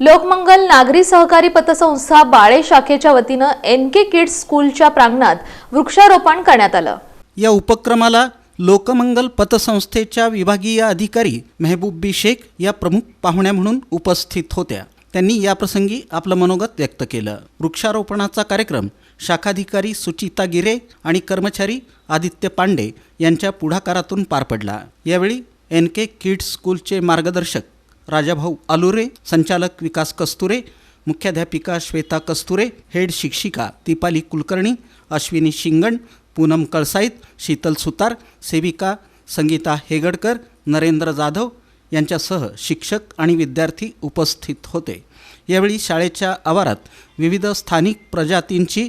लोकमंगल नागरी सहकारी पतसंस्था बाळे शाखेच्या वतीनं एन के किड्स स्कूलच्या प्रांगणात वृक्षारोपण करण्यात आलं. या उपक्रमाला लोकमंगल पतसंस्थेच्या विभागीय अधिकारी मेहबूबी शेख या प्रमुख पाहुण्या म्हणून उपस्थित होत्या. त्यांनी याप्रसंगी आपलं मनोगत व्यक्त केलं. वृक्षारोपणाचा कार्यक्रम शाखाधिकारी सुचिता गिरे आणि कर्मचारी आदित्य पांडे यांच्या पुढाकारातून पार पडला. यावेळी एन के किड्स स्कूलचे मार्गदर्शक राजाभाऊ आलुरे संचालक विकास कस्तुरे मुख्याध्यापिका श्वेता कस्तुरे हेड शिक्षिका दीपाली कुलकर्णी अश्विनी शिंगण पूनम कळसाईत शीतल सुतार सेविका संगीता हेगडकर नरेंद्र जाधव यांच्यासह शिक्षक आणि विद्यार्थी उपस्थित होते. यावेळी शाळेच्या आवारात विविध स्थानिक प्रजातींची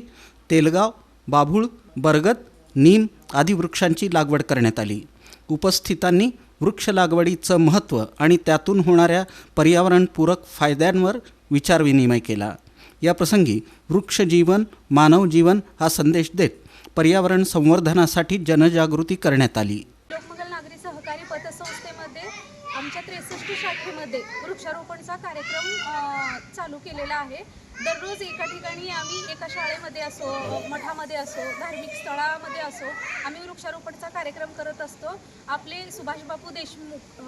तेलगाव बाभूळ बरगद नीम आदी वृक्षांची लागवड करण्यात आली. उपस्थितांनी वृक्ष लागवडीचं महत्त्व आणि त्यातून होणाऱ्या पर्यावरणपूरक फायद्यांवर विचारविनिमय केला. याप्रसंगी वृक्षजीवन मानव जीवन हा संदेश देत पर्यावरण संवर्धनासाठी जनजागृती करण्यात आली लोकमंगल नागरी सहकारी पतसंस्थेमध्ये आमच्या शाखेमध्ये वृक्षारोपणचा कार्यक्रम चालू केलेला आहे. दररोज एका ठिकाणी आम्ही एका शाळेमध्ये असो मठामध्ये असो धार्मिक स्थळामध्ये असो आम्ही वृक्षारोपणचा कार्यक्रम करत असतो. आपले सुभाषबापू देशमुख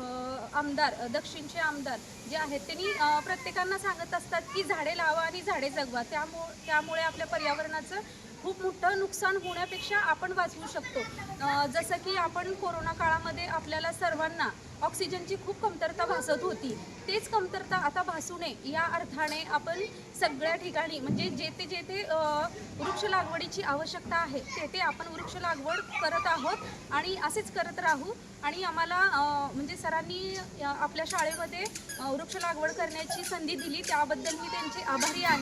आमदार दक्षिणचे आमदार जे आहेत त्यांनी प्रत्येकांना सांगत असतात की झाडे लावा आणि झाडे जगवा. त्यामुळे त्यामुळे आपल्या पर्यावरणाचं खूप मोठं नुकसान होण्यापेक्षा आपण वाचवू शकतो. जसं की आपण कोरोना काळामध्ये आपल्याला सर्वांना ऑक्सिजनची खूप कमतरता भासत होती. तेच कमतरता आता भासू नये या अर्थाने आपण सगळ्या ठिकाणी म्हणजे जेथे जेथे वृक्ष लागवडीची आवश्यकता आहे तेथे आपण वृक्ष लागवड करत आहोत आणि असेच करत राहू आणि आम्हाला म्हणजे सरांनी आपल्या शाळेमध्ये वृक्ष लागवड करण्याची संधी दिली त्याबद्दल मी त्यांचे आभारी आहे.